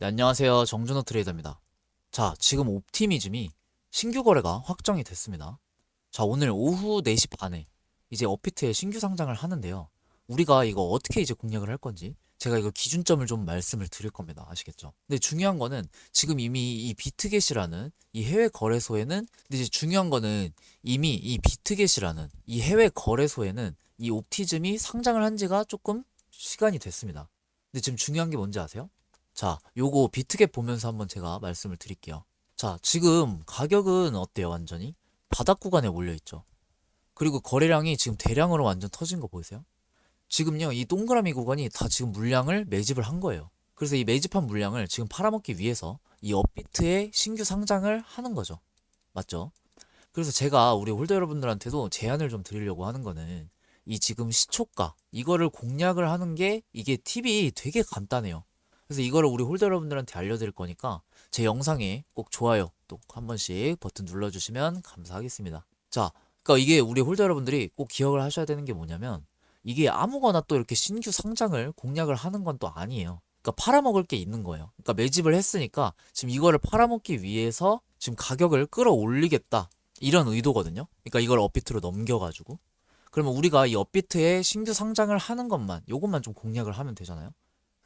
네, 안녕하세요. 정준호 트레이더입니다. 자, 지금 옵티미즘이 신규 거래가 확정이 됐습니다. 자, 오늘 오후 4시 반에 이제 업비트에 신규 상장을 하는데요. 우리가 이거 어떻게 이제 공략을 할 건지 제가 이거 기준점을 좀 말씀을 드릴 겁니다. 아시겠죠? 근데 중요한 거는 지금 이미 이 비트겟이라는 이 해외 거래소에는 근데 이제 중요한 거는 이미 이 비트겟이라는 이 해외 거래소에는 이 옵티즘이 상장을 한 지가 조금 시간이 됐습니다. 근데 지금 중요한 게 뭔지 아세요? 자, 요거 비트겟 보면서 한번 제가 말씀을 드릴게요. 자, 지금 가격은 어때요, 완전히? 바닥 구간에 몰려있죠. 그리고 거래량이 지금 대량으로 완전 터진 거 보이세요? 지금요, 이 동그라미 구간이 다 지금 물량을 매집을 한 거예요. 그래서 이 매집한 물량을 지금 팔아먹기 위해서 이 업비트에 신규 상장을 하는 거죠. 맞죠? 그래서 제가 우리 홀더 여러분들한테도 제안을 좀 드리려고 하는 거는 이 지금 시초가, 이거를 공략을 하는 게 이게 팁이 되게 간단해요. 그래서 이거를 우리 홀더 여러분들한테 알려드릴 거니까 제 영상에 꼭 좋아요 또 한 번씩 버튼 눌러주시면 감사하겠습니다. 자, 그러니까 이게 우리 홀더 여러분들이 꼭 기억을 하셔야 되는 게 뭐냐면 이게 아무거나 또 이렇게 신규 상장을 공략을 하는 건 또 아니에요. 그러니까 팔아먹을 게 있는 거예요. 그러니까 매집을 했으니까 지금 이거를 팔아먹기 위해서 지금 가격을 끌어올리겠다 이런 의도거든요. 그러니까 이걸 업비트로 넘겨가지고 그러면 우리가 이 업비트에 신규 상장을 하는 것만 요것만 좀 공략을 하면 되잖아요.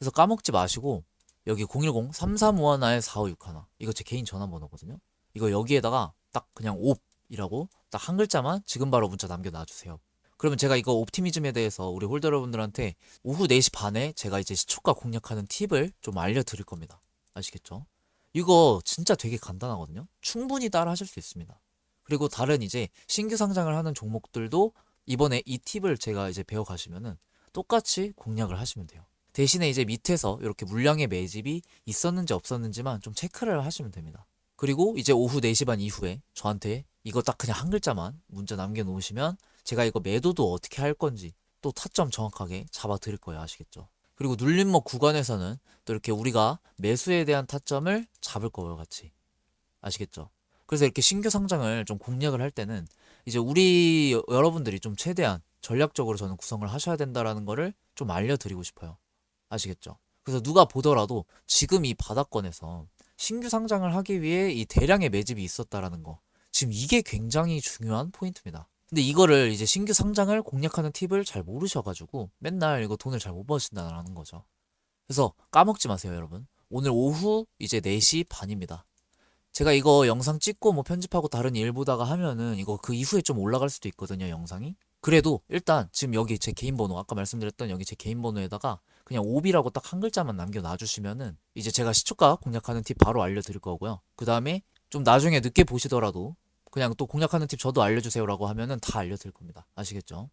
그래서 까먹지 마시고 여기 010-3351-4561 이거 제 개인 전화번호거든요. 이거 여기에다가 딱 그냥 옵이라고 딱 한 글자만 지금 바로 문자 남겨 놔 주세요. 그러면 제가 이거 옵티미즘에 대해서 우리 홀더 여러분들한테 오후 4시 반에 제가 이제 시초가 공략하는 팁을 좀 알려 드릴 겁니다. 아시겠죠? 이거 진짜 되게 간단하거든요. 충분히 따라 하실 수 있습니다. 그리고 다른 이제 신규 상장을 하는 종목들도 이번에 이 팁을 제가 이제 배워 가시면은 똑같이 공략을 하시면 돼요. 대신에 이제 밑에서 이렇게 물량의 매집이 있었는지 없었는지만 좀 체크를 하시면 됩니다. 그리고 이제 오후 4시 반 이후에 저한테 이거 딱 그냥 한 글자만 문자 남겨놓으시면 제가 이거 매도도 어떻게 할 건지 또 타점 정확하게 잡아 드릴 거예요. 아시겠죠? 그리고 눌림목 구간에서는 또 이렇게 우리가 매수에 대한 타점을 잡을 거예요. 같이. 아시겠죠? 그래서 이렇게 신규 상장을 좀 공략을 할 때는 이제 우리 여- 여러분들이 좀 최대한 전략적으로 저는 구성을 하셔야 된다라는 거를 좀 알려드리고 싶어요. 아시겠죠? 그래서 누가 보더라도 지금 이 바닥권에서 신규 상장을 하기 위해 이 대량의 매집이 있었다라는 거. 지금 이게 굉장히 중요한 포인트입니다. 근데 이거를 이제 신규 상장을 공략하는 팁을 잘 모르셔가지고 맨날 이거 돈을 잘 못 버신다라는 거죠. 그래서 까먹지 마세요, 여러분. 오늘 오후 이제 4시 반입니다. 제가 이거 영상 찍고 뭐 편집하고 다른 일 보다가 하면은 이거 그 이후에 좀 올라갈 수도 있거든요, 영상이. 그래도 일단 지금 여기 제 개인 번호, 아까 말씀드렸던 여기 제 개인 번호에다가 그냥 오비라고 딱 한 글자만 남겨놔 주시면은 이제 제가 시초가 공략하는 팁 바로 알려드릴 거고요. 그 다음에 좀 나중에 늦게 보시더라도 그냥 또 공략하는 팁 저도 알려주세요라고 하면은 다 알려드릴 겁니다. 아시겠죠?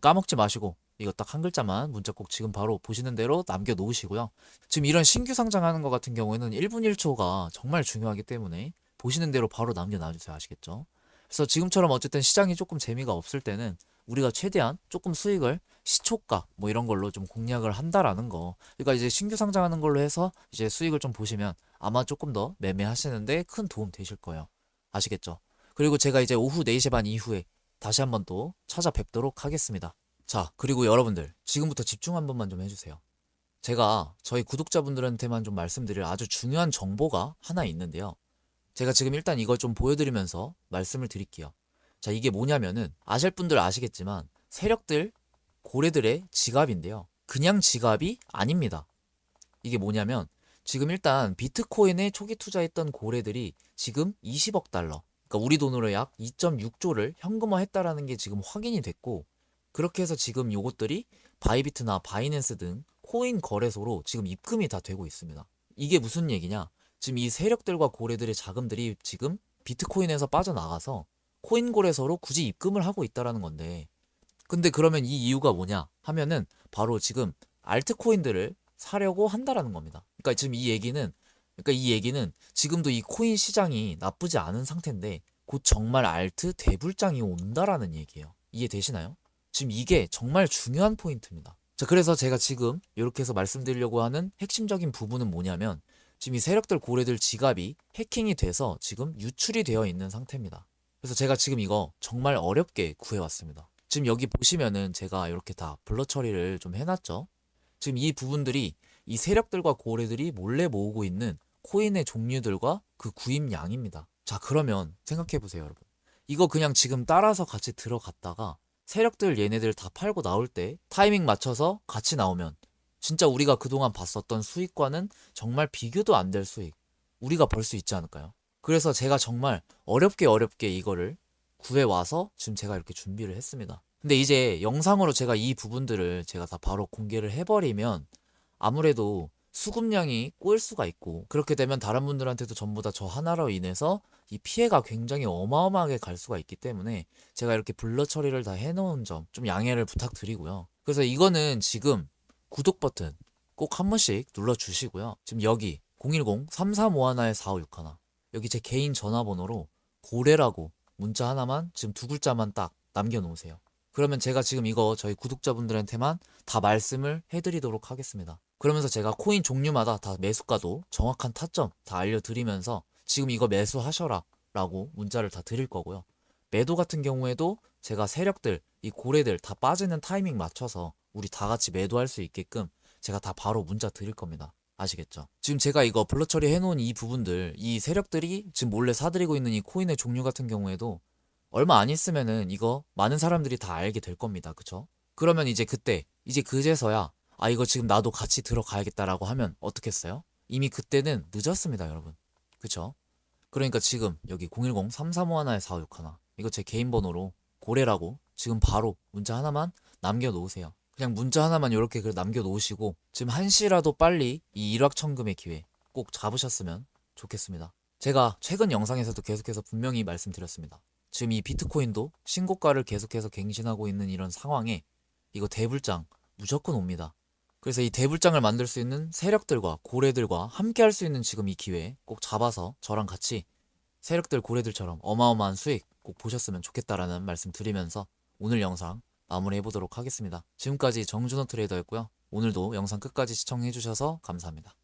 까먹지 마시고 이거 딱 한 글자만 문자 꼭 지금 바로 보시는 대로 남겨놓으시고요. 지금 이런 신규 상장하는 것 같은 경우에는 1분 1초가 정말 중요하기 때문에 보시는 대로 바로 남겨놔주세요. 아시겠죠? 그래서 지금처럼 어쨌든 시장이 조금 재미가 없을 때는 우리가 최대한 조금 수익을 시초가 뭐 이런 걸로 좀 공략을 한다라는 거. 그러니까 이제 신규 상장하는 걸로 해서 이제 수익을 좀 보시면 아마 조금 더 매매하시는데 큰 도움 되실 거예요. 아시겠죠? 그리고 제가 이제 오후 4시 반 이후에 다시 한번 또 찾아뵙도록 하겠습니다. 자, 그리고 여러분들 지금부터 집중 한 번만 좀 해주세요. 제가 저희 구독자분들한테만 좀 말씀드릴 아주 중요한 정보가 하나 있는데요. 제가 지금 일단 이걸 좀 보여드리면서 말씀을 드릴게요. 자, 이게 뭐냐면은 아실 분들 아시겠지만 세력들 고래들의 지갑인데요. 그냥 지갑이 아닙니다. 이게 뭐냐면 지금 일단 비트코인에 초기 투자했던 고래들이 지금 20억 달러, 그러니까 우리 돈으로 약 2.6조를 현금화했다라는 게 지금 확인이 됐고 그렇게 해서 지금 요것들이 바이비트나 바이낸스 등 코인 거래소로 지금 입금이 다 되고 있습니다. 이게 무슨 얘기냐? 지금 이 세력들과 고래들의 자금들이 지금 비트코인에서 빠져나가서 코인 거래소로 굳이 입금을 하고 있다라는 건데 근데 그러면 이 이유가 뭐냐 하면은 바로 지금 알트코인들을 사려고 한다라는 겁니다. 그러니까 지금 이 얘기는 그러니까 이 얘기는 지금도 이 코인 시장이 나쁘지 않은 상태인데 곧 정말 알트 대불장이 온다라는 얘기예요. 이해되시나요? 지금 이게 정말 중요한 포인트입니다. 자, 그래서 제가 지금 이렇게 해서 말씀드리려고 하는 핵심적인 부분은 뭐냐면 지금 이 세력들 고래들 지갑이 해킹이 돼서 지금 유출이 되어 있는 상태입니다. 그래서 제가 지금 이거 정말 어렵게 구해왔습니다. 지금 여기 보시면은 제가 이렇게 다 블러 처리를 좀 해놨죠. 지금 이 부분들이 이 세력들과 고래들이 몰래 모으고 있는 코인의 종류들과 그 구입량입니다. 자, 그러면 생각해 보세요, 여러분. 이거 그냥 지금 따라서 같이 들어갔다가 세력들 얘네들 다 팔고 나올 때 타이밍 맞춰서 같이 나오면 진짜 우리가 그동안 봤었던 수익과는 정말 비교도 안 될 수익 우리가 벌 수 있지 않을까요? 그래서 제가 정말 어렵게 어렵게 이거를 구해 와서 지금 제가 이렇게 준비를 했습니다. 근데 이제 영상으로 제가 이 부분들을 제가 다 바로 공개를 해버리면 아무래도 수급량이 꼬일 수가 있고 그렇게 되면 다른 분들한테도 전부 다 저 하나로 인해서 이 피해가 굉장히 어마어마하게 갈 수가 있기 때문에 제가 이렇게 블러 처리를 다 해놓은 점 좀 양해를 부탁드리고요. 그래서 이거는 지금 구독 버튼 꼭 한 번씩 눌러주시고요. 지금 여기 010-3351-4561 여기 제 개인 전화번호로 고래라고 문자 하나만 지금 두 글자만 딱 남겨놓으세요. 그러면 제가 지금 이거 저희 구독자분들한테만 다 말씀을 해드리도록 하겠습니다. 그러면서 제가 코인 종류마다 다 매수가도 정확한 타점 다 알려드리면서 지금 이거 매수하셔라 라고 문자를 다 드릴 거고요. 매도 같은 경우에도 제가 세력들, 이 고래들 다 빠지는 타이밍 맞춰서 우리 다 같이 매도할 수 있게끔 제가 다 바로 문자 드릴 겁니다. 아시겠죠? 지금 제가 이거 블러 처리 해 놓은 이 부분들, 이 세력들이 지금 몰래 사들이고 있는 이 코인의 종류 같은 경우에도 얼마 안 있으면은 이거 많은 사람들이 다 알게 될 겁니다. 그쵸? 그러면 이제 그때, 이제 그제서야 아, 이거 지금 나도 같이 들어가야겠다라고 하면 어떻겠어요? 이미 그때는 늦었습니다, 여러분. 그쵸? 그러니까 지금 여기 010-3351-4561 이거 제 개인 번호로 고래라고 지금 바로 문자 하나만 남겨놓으세요. 그냥 문자 하나만 이렇게 남겨놓으시고 지금 한시라도 빨리 이 일확천금의 기회 꼭 잡으셨으면 좋겠습니다. 제가 최근 영상에서도 계속해서 분명히 말씀드렸습니다. 지금 이 비트코인도 신고가를 계속해서 갱신하고 있는 이런 상황에 이거 대불장 무조건 옵니다. 그래서 이 대불장을 만들 수 있는 세력들과 고래들과 함께 할 수 있는 지금 이 기회 꼭 잡아서 저랑 같이 세력들 고래들처럼 어마어마한 수익 꼭 보셨으면 좋겠다라는 말씀 드리면서 오늘 영상 마무리해 보도록 하겠습니다. 지금까지 정준호 트레이더였고요. 오늘도 영상 끝까지 시청해 주셔서 감사합니다.